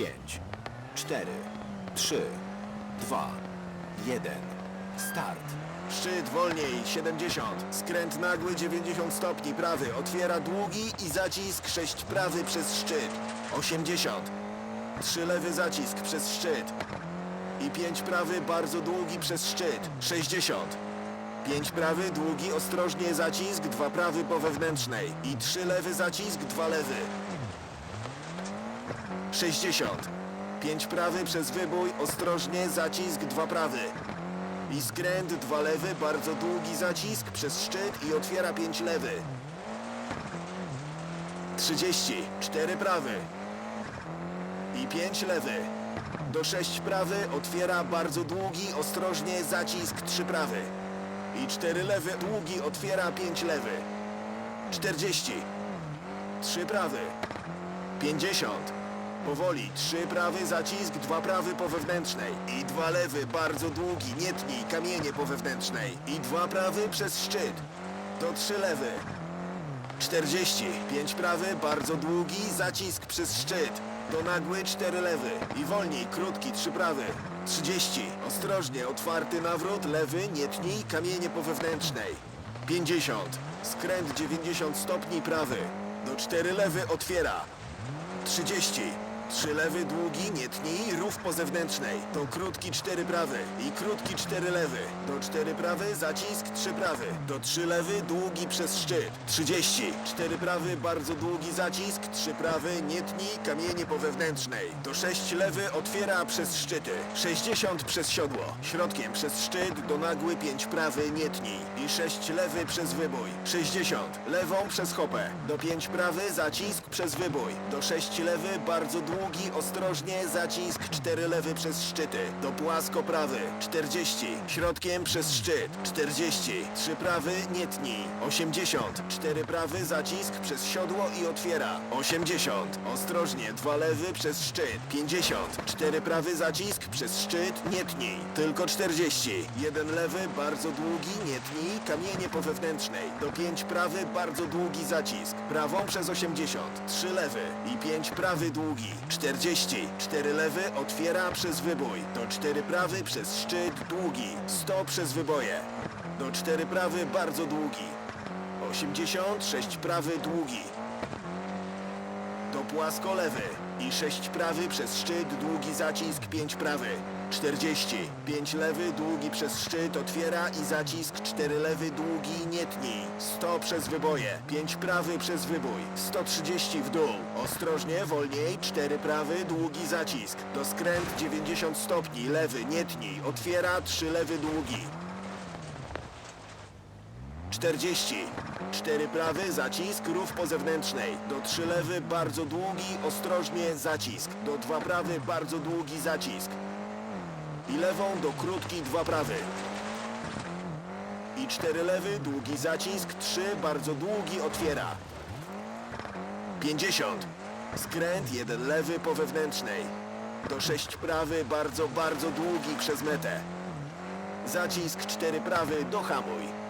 5, 4, 3, 2, 1. Start. Szczyt wolniej, 70. Skręt nagły, 90 stopni, prawy. Otwiera długi i zacisk, 6 prawy przez szczyt. 80. 3 lewy zacisk przez szczyt. I 5 prawy, bardzo długi przez szczyt. 60. 5 prawy, długi, ostrożnie zacisk, 2 prawy po wewnętrznej. I 3 lewy zacisk, 2 lewy. 60. 5 prawy przez wybój, ostrożnie zacisk, 2 prawy. I skręt, dwa lewy, bardzo długi zacisk przez szczyt i otwiera pięć lewy. 30, cztery prawy. I pięć lewy. Do sześć prawy otwiera bardzo długi, ostrożnie zacisk, trzy prawy. I cztery lewy, długi, otwiera pięć lewy. 40, trzy prawy. 50. Powoli, trzy prawy zacisk, dwa prawy po wewnętrznej i dwa lewy, bardzo długi, nie tnij, kamienie po wewnętrznej i dwa prawy przez szczyt. To trzy lewy. 40, pięć prawy, bardzo długi, zacisk przez szczyt. To nagły, cztery lewy i wolniej, krótki, trzy prawy. 30, ostrożnie, otwarty nawrót, lewy, nie tnij, kamienie po wewnętrznej. 50, skręt 90 stopni, prawy. Do cztery lewy otwiera. 30. Trzy lewy, długi, nie tnij, rów po zewnętrznej. To krótki, cztery prawy i krótki, cztery lewy. Do cztery prawy, zacisk, trzy prawy. Do trzy lewy, długi przez szczyt. 30. Cztery prawy, bardzo długi zacisk, trzy prawy, nie tnij, kamienie po wewnętrznej. Do sześć lewy, otwiera przez szczyty. 60 przez siodło. Środkiem przez szczyt, do nagły, pięć prawy, nie tnij. I sześć lewy przez wybój. 60. Lewą przez hopę. Do pięć prawy, zacisk przez wybój. Do sześć lewy, bardzo długi, ostrożnie, zacisk, cztery lewy przez szczyty. Do płasko prawy. 40. Środkiem przez szczyt. 40. Trzy prawy, nie tnij. 80. Cztery prawy, zacisk przez siodło i otwiera. 80. Ostrożnie, dwa lewy przez szczyt. 50. Cztery prawy, zacisk przez szczyt, nie tnij. Tylko 40. Jeden lewy, bardzo długi, nie tnij, kamienie po wewnętrznej. Do 5 prawy, bardzo długi zacisk. Prawą przez 80. 3 lewy i 5 prawy długi. 40. 4 lewy, otwiera przez wybój. Do 4 prawy przez szczyt, długi. 100 przez wyboje. Do 4 prawy, bardzo długi. 80. 6 prawy, długi. To płasko lewy i 6 prawy przez szczyt, długi zacisk, 5 prawy. 40. 5 lewy, długi przez szczyt, otwiera i zacisk, 4 lewy, długi, nie tnij. 100 przez wyboje, 5 prawy przez wybój. 130 w dół. Ostrożnie, wolniej, 4 prawy, długi zacisk. Do skręt 90 stopni, lewy, nie tnij. Otwiera, 3 lewy, długi. 40. 4 prawy, zacisk, rów po zewnętrznej. Do 3 lewy, bardzo długi, ostrożnie, zacisk. Do 2 prawy, bardzo długi, zacisk. I lewą do krótki, 2 prawy. I 4 lewy, długi zacisk, 3 bardzo długi, otwiera. 50. Skręt, jeden lewy po wewnętrznej. Do 6 prawy, bardzo, bardzo długi przez metę. Zacisk, 4 prawy, do hamuj.